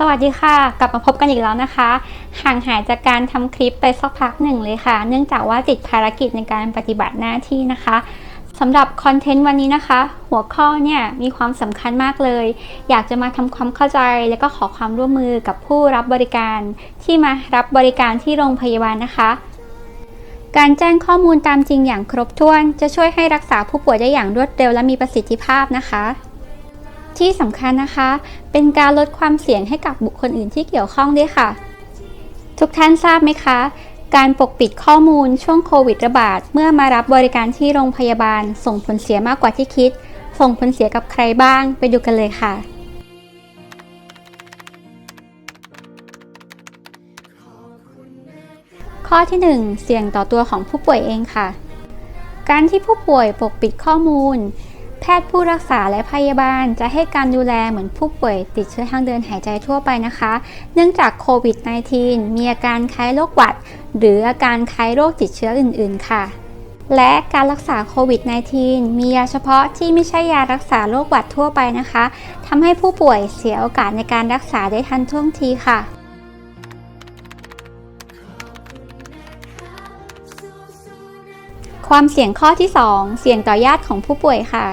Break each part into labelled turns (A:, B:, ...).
A: สวัสดีค่ะ กลับมาพบกันอีกแล้วนะคะ ห่างหายจากการทำคลิปไปสักพักหนึ่งเลยค่ะ เนื่องจากว่าติดภารกิจในการปฏิบัติหน้าที่นะคะสำหรับคอนเทนต์วันนี้นะคะ หัวข้อเนี่ยมีความสำคัญมากเลย อยากจะมาทำความเข้าใจและก็ขอความร่วมมือกับผู้รับบริการ ที่มารับบริการที่โรงพยาบาลนะคะ การแจ้งข้อมูลตามจริงอย่างครบถ้วน จะช่วยให้รักษาผู้ป่วยได้อย่างรวดเร็วและมีประสิทธิภาพนะคะ ที่สำคัญนะคะ เป็นการลดความเสี่ยงให้กับบุคคลอื่นที่เกี่ยวข้องด้วยค่ะ ทุกท่านทราบไหมคะ การปกปิดข้อมูลช่วงโควิดระบาด เมื่อมารับบริการที่โรงพยาบาล ส่งผลเสียมากกว่าที่คิด ส่งผลเสียกับใครบ้าง ไปดูกันเลยค่ะข้อที่ 1 เสี่ยงต่อตัวของผู้ป่วยเองค่ะ การที่ผู้ป่วยปกปิดข้อมูล แพทย์ผู้รักษาและพยาบาลจะให้การดูแลเหมือนผู้ป่วยติดเชื้อทางเดินหายใจทั่วไปนะคะ เนื่องจากโควิด -19 มีอาการคล้ายโรคหวัด หรืออาการคล้ายโรคติดเชื้ออื่น ๆ ค่ะ และการรักษาโควิด -19 มียาเฉพาะที่ไม่ใช่ยารักษาโรคหวัดทั่วไปนะคะทำให้ผู้ป่วยเสียโอกาสในการรักษาได้ทันท่วงทีค่ะความเสี่ยงข้อที่ 2 เสี่ยงต่อญาติของผู้ป่วยค่ะ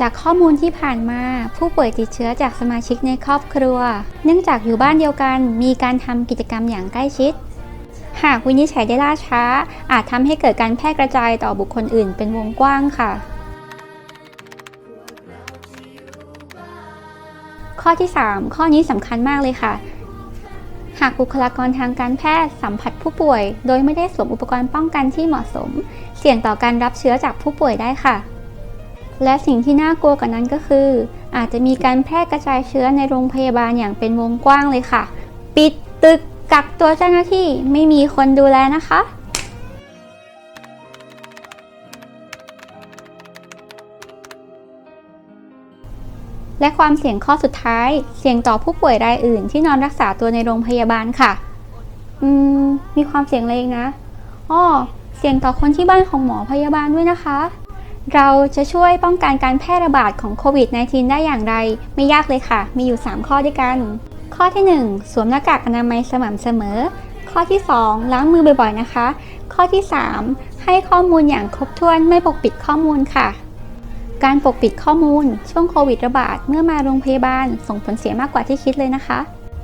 A: จากข้อมูลที่ผ่านมา ผู้ป่วยติดเชื้อจากสมาชิกในครอบครัว เนื่องจากอยู่บ้านเดียวกัน มีการทำกิจกรรมอย่างใกล้ชิด หากวินิจฉัยได้ล่าช้า อาจทำให้เกิดการแพร่กระจายต่อบุคคลอื่นเป็นวงกว้างค่ะ ข้อที่ 3 ข้อนี้สำคัญมากเลยค่ะหากบุคลากรทางการแพทย์สัมผัสผู้ป่วย โดยไม่ได้สวมอุปกรณ์ป้องกันที่เหมาะสม เสี่ยงต่อการรับเชื้อจากผู้ป่วยได้ค่ะ และสิ่งที่น่ากลัวกว่านั้นก็คือ อาจจะมีการแพร่กระจายเชื้อในโรงพยาบาลอย่างเป็นวงกว้างเลยค่ะ ปิดตึกกักตัวเจ้าหน้าที่ไม่มีคนดูแลนะคะ และความเสี่ยงข้อสุดท้าย เสี่ยงต่อผู้ป่วยรายอื่น ที่นอนรักษาตัวในโรงพยาบาลค่ะอืมมีความเสี่ยงอะไรอีกนะอ้อเสี่ยงต่อคนที่บ้านของหมอพยาบาลด้วยนะคะ เราจะช่วยป้องกันการแพร่ระบาดของโควิด -19 ได้อย่างไร ไม่ยากเลยค่ะ มีอยู่ 3 ข้อด้วยกัน ข้อที่ 1 สวมหน้ากากอนามัยสม่ำเสมอ ข้อที่ 2 ล้างมือบ่อยๆนะคะ ข้อที่ 3 ให้ข้อมูลอย่างครบถ้วนไม่ปกปิดข้อมูลค่ะ การปกปิดข้อมูล ช่วงโควิดระบาดเมื่อมาโรงพยาบาลส่งผลเสียมากกว่าที่คิดเลยนะคะ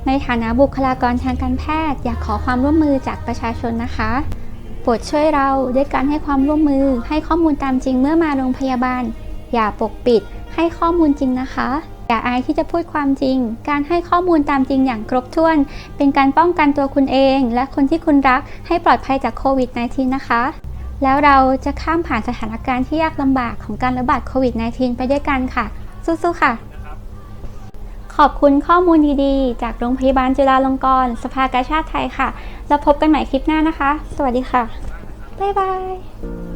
A: ในฐานะบุคลากรทางการแพทย์ อยากขอความร่วมมือจากประชาชนนะคะ ปรดช่วยเราด้วยการให้ความร่วมมือ ให้ข้อมูลตามจริงเมื่อมาโรงพยาบาล อย่าปกปิด ให้ข้อมูลจริงนะคะ อย่าอายที่จะพูดความจริง การให้ข้อมูลตามจริงอย่างครบถ้วน เป็นการป้องกันตัวคุณเอง และคนที่คุณรักให้ปลอดภัยจากโควิด -19 นะคะ แล้วเราจะข้ามผ่านสถานการณ์ที่ยากลำบากของการระบาดโควิด -19 ไปด้วยกันค่ะ สู้ๆค่ะ ขอบคุณข้อมูลดีๆ จากโรงพยาบาลจุฬาลงกรณ์สภากาชาติไทยค่ะ แล้วพบกันใหม่คลิปหน้านะคะ สวัสดีค่ะ บ๊ายบาย